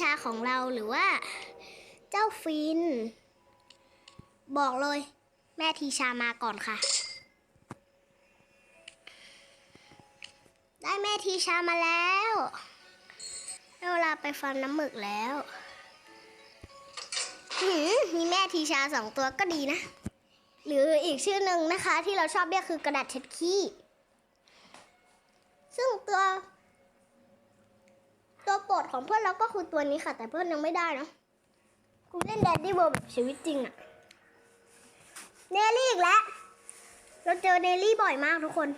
ชาของเราหรือว่า เจ้าฟิน บอกเลย แม่ทีชามาก่อนค่ะ ได้แม่ทีชามาแล้วได้เวลาไปฟันน้ำหมึกแล้วมมีแม่ทีชาสองตัวก็ดีนะ หรืออีกชื่อหนึ่งนะคะ ที่เราชอบเรียกคือกระดาษเช็ดขี้ ซึ่งตัว ตัวโปรดของเพื่อนเราก็คือตัวนี้ค่ะ แต่เพื่อนยังไม่ได้เนาะกูเล่นแดดดี้เวิร์แบบชีวิตจริงอะเนลลี่อีกแล้ว เราเจอเนลลี่บ่อยมากทุกคน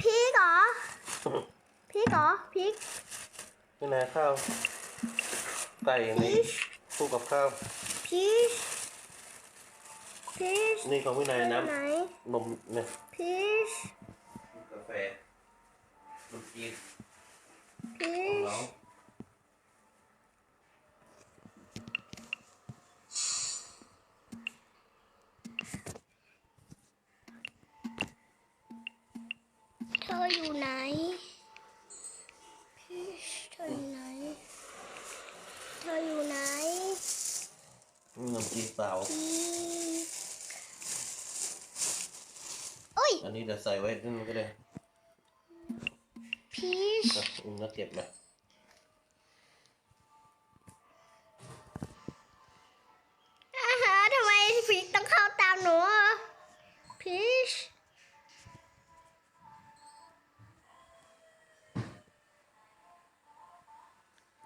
พีกเหรอ พีกเหรอ พีกนี่นายข้าวไก่พีนี่ชคู่กับข้าว พีช พีชนี่ของพี่นายน้ไหนำนมเนี่ยพีช กาแฟนมจีนพี ของชน้องเธออยู่ไหน พีชเธออยู่ไหน เธออยู่ไหนนี่นมจีนเปล่าพีชโอ้ย อันนี้เดี๋ยวใส่ไว้นั่นก็ได้พี มแล้วเก็บมาอาหาทำไมพีชต้องเข้าตามหนูพีช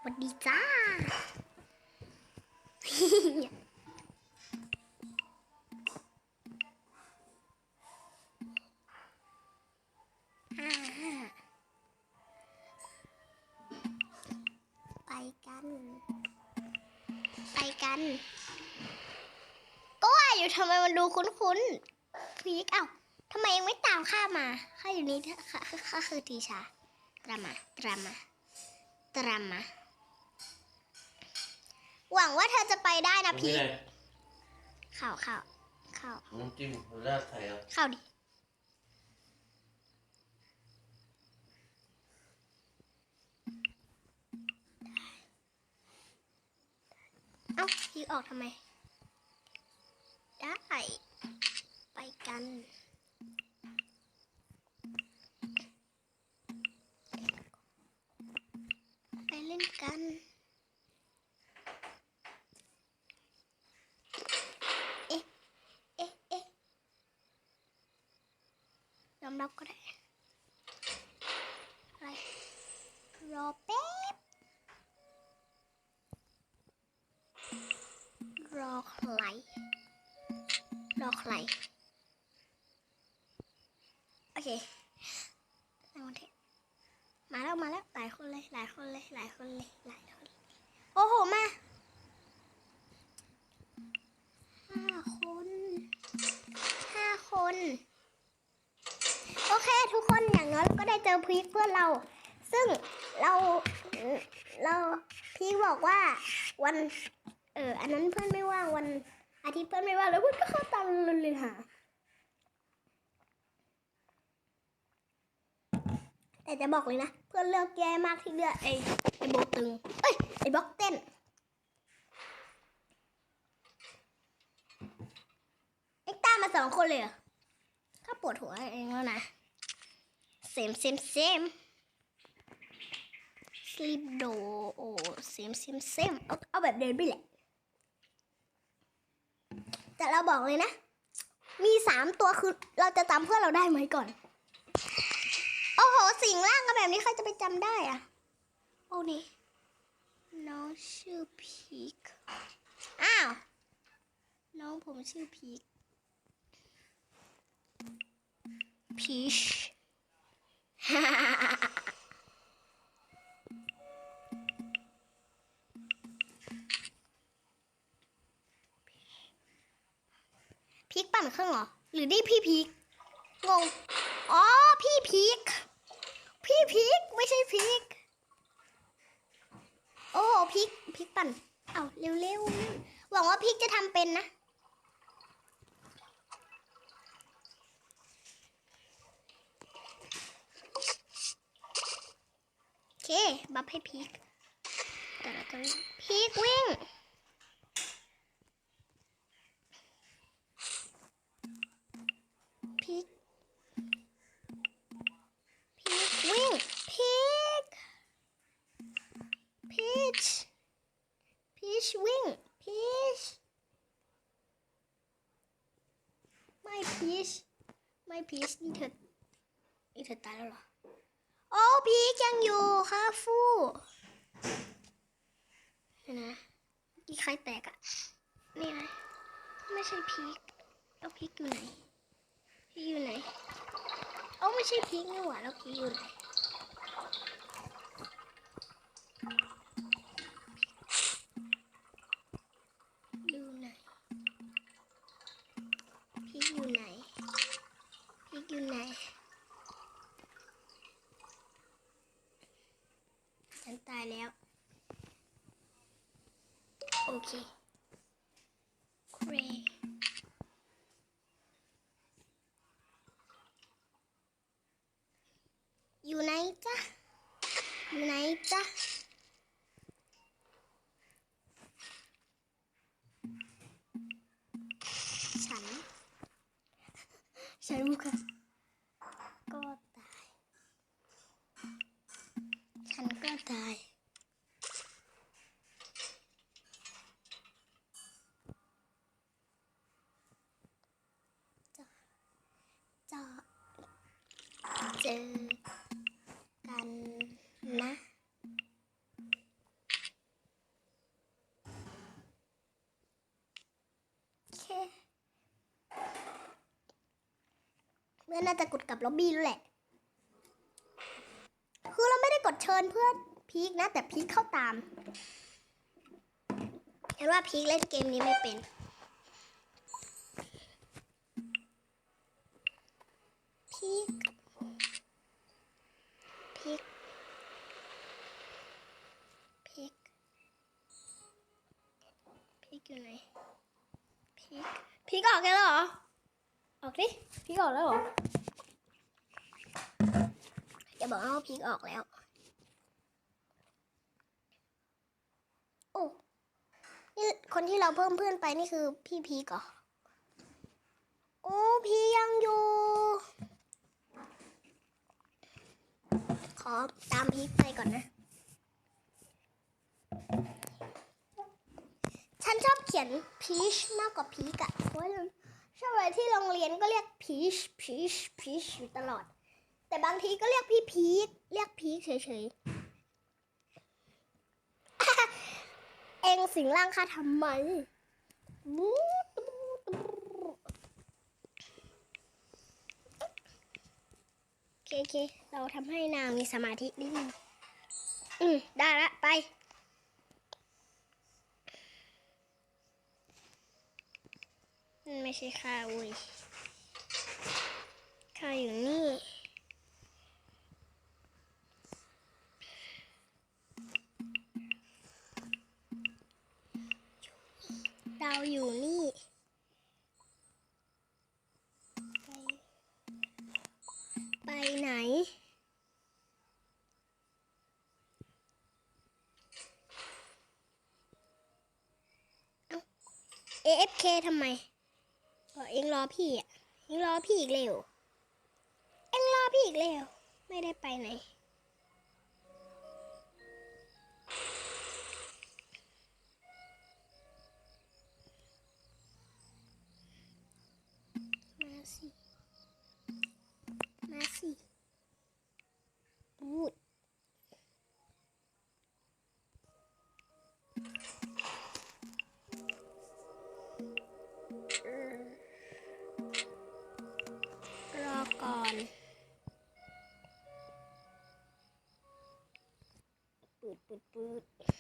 วัสดีจ้า กัน ก็ว่าอยู่ทำไมมันดูคุ้นๆพีกเอ้าทำไมยังไม่ตามข้ามาข้าอยู่นี่ข้าข้าคือทีชาตรามาตรามาตรามา หวังว่าเธอจะไปได้นะพีพี่กนายเข้าเข้าเข้าน้ำจิ้มราดไทยอะเข้าดิ เอ้าพีกออกทำไม ได้ ไปกัน ไปเล่นกันเอ๊ะเอ๊ะเอ๊ะยอมรับก็ได้ไรรอแป๊บ ใคร โอเคมาแล้วมาแล้วหลายคนเลยหลายคนเลยหลายคนเลยหลายคนโอ้โหมาห้าคนห้าคน โอเค ทุกคนอย่างน้อยเราก็ได้เจอพีคเพื่อนเรา ซึ่งเราเราพีคบอกว่าวัน เอออันนั้นเพื่อนไม่ว่างวัน อาทิตย์เพื่อนไม่ว่าแล้วเพื่อนก็เข้าตามเราเลยหาแต่จะบอกเลยนะ เพื่อนเลือกแย่มากที่เลือกไอ้ไอ้โบตึงเอ้ยไอ้บล็อกเต้นเอ็กตามมาสองคนเลยเหรอก็ปวดหัวเองแล้วนะเซมเซมเซมสลิปโดโอเซมเซมเซมเอาเอาแบบเดินไปแหละ แต่เราบอกเลยนะ มีสามตัวคือเราจะจำเพื่อนเราได้ไหมก่อน โอ้โห สิ่งล่างกันแบบนี้ใครจะไปจำได้อะโอ้นี่น้องชื่อพีคอ้าว น้องผมชื่อพีคพีช รื่งเหรอ หรือนี่พี่พีคงง อ๋อ พี่พีคพี่พีคไม่ใช่พีคโอ้โหพีคพีคปั่น เอาเร็วๆหวังว่าพีคจะทำเป็นนะโอเค บัฟให้พีค แต่เราต้องพีกวิ่ง พีกพีกวิ่ง พีกพีชพีชวิ่ง พีชไม่พีชไม่พีช นี่เธอนี่เธอตายแล้วเหรอ โอ้พีกยังอยู่ค่ะฟูเดี๋ยวนะเมื่อกี้ใครแตกอะนี่ไงไม่ใช่พีกแล้วพีกอยู่ไหนพีกอยู่ไหนโอ้ไม่ใช่พีกนี่หว่าแล้วพีกอยู่ไหน อยู่ไหน พีกอยู่ไหน พีกอยู่ไหน ฉันตายแล้ว โอเคเครอยู่ไหนจ๊ะ อยู่ไหนจ๊ะ ฉัน ฉันรู้ค่ะก็ตาย ฉันก็ตาย จะจะเจอกันนะ โอเคเพื่อ นน่าจะกดกับล็อบบี้แล้วแหละ คือเราไม่ได้กดเชิญเพื่อนพีคนะ แต่พีคเข้าตามเห็นว่าพีคเล่นเกมนี้ไม่เป็นพีคพีคพีคพีคอยู่ไหนพีคพีคออกแล้วเหรอ ออกดิพีคออกแล้วเหรอ อย่าบอกว่าพีคออกแล้ว โอ้นี่คนที่เราเพิ่มเพื่อนไปนี่คือพี่พีคเหรอ โอ้พียังอยู่ ขอตามพีคไปก่อนนะ ฉันชอบเขียนพีชมากกว่าพีกอะเพราะว่าชอบอะไรที่โรงเรียนก็เรียกพีชพีชพีชอยู่ตลอด แต่บางทีก็เรียกพี่พีคเรียกพีคเฉยๆ เองสิงร่างข้าทำไมโอเคโอเค เราทำให้นางมีสมาธินิดนึงอืม ได้ละ ไปไม่ใช่ข้าอุ้ยข้าอยู่นี่ เราอยู่นี่ไปไปไหนเอ้า AFK ทำไมบอกเอ็งรอพี่อะเอ็งรอพี่อีกเร็ว เอ็งรอพี่อีกเร็ว ไม่ได้ไปไหน ปืดปืดปืด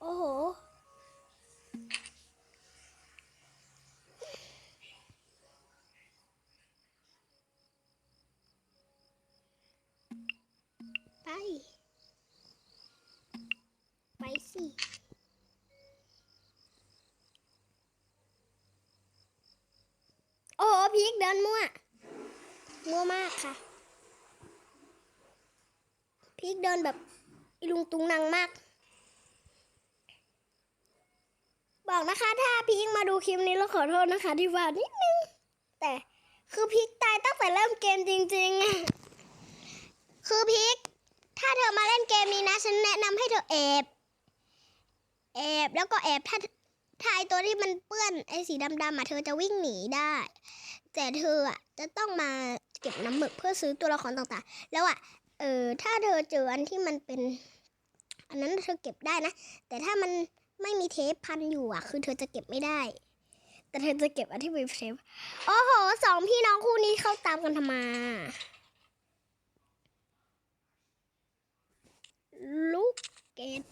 โอ้โหไป ไปสิ โอ้โหพีกเดินมั่ว มั่วมากค่ะ พีกเดิ นแบบอีลุงตุงนังมาก บอกนะคะถ้าพีคมาดูคลิปนี้แล้วขอโทษนะคะ ที่ว่านิดนึง แต่คือพีคตายตั้งแต่เริ่มเกมจริงๆอะคือพีคถ้าเธอมาเล่นเกมนี้นะ ฉันแนะนำให้เธอแอบ แอบแล้วก็แอบถ้าถ้าไอตัวที่มันเปื้อนไอสีดำๆอะเธอจะวิ่งหนีได้ แต่เธออะจะต้องมาเก็บน้ำหมึกเพื่อซื้อตัวละครต่างๆ แล้วอะ ออถ้าเธอเจออันที่มันเป็น อันนั้นเธอเก็บได้นะ แต่ถ้ามันไม่มีเทปพันอยู่อะ คือเธอจะเก็บไม่ได้ แต่เธอจะเก็บอันที่มีเทปโอ้โหสองพี่น้องคู่นี้เข้าตามกันทำไมลูกเกด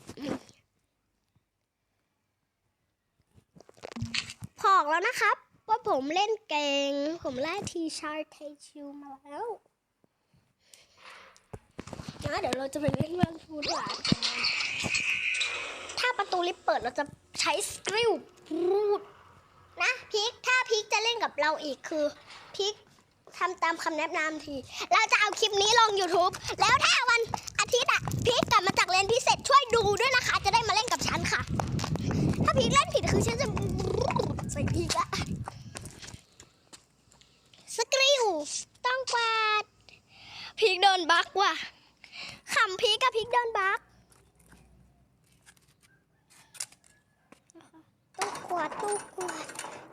พอกแล้วนะครับว่าผมเล่นเก่ง ผมไล่ทีชาร์เทชิวมาแล้ว นะเดี๋ยวเราจะไปเล่นเรื่องฟูดหวานถ้าประตูลิฟต์เปิดเราจะใช้สกิลรูดนะพีคถ้าพีคจะเล่นกับเราอีกคือพีคทำตามคำแนะนำที เราจะเอาคลิปนี้ลง YouTube แล้วถ้าวันอาทิตย์อะพีคกลับมาจากเรียนพิเศษช่วยดูด้วยนะคะ จะได้มาเล่นกับฉันค่ะ ถ้าพีคเล่นผิดคือฉันจะใส่พีคอะสกิลต้องกวาดพีคโดนบักว่ะ โดนบักต้องกวาดต้องกวาด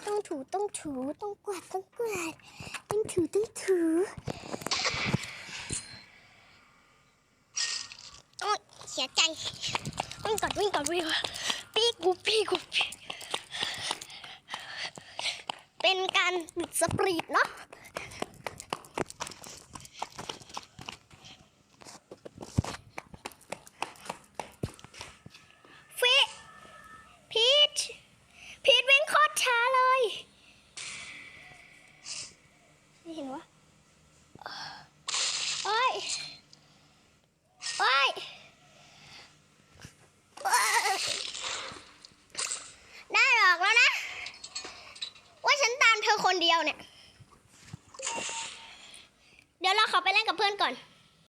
ต้องถูต้องถูต้องกวาดต้องกวาดต้องถูต้องถูโอ๊ยเสียใจวิ่งก่อนวิ่งก่อนวิ่งปีกูปีกูปีเป็นการบิดสปรีดเนาะ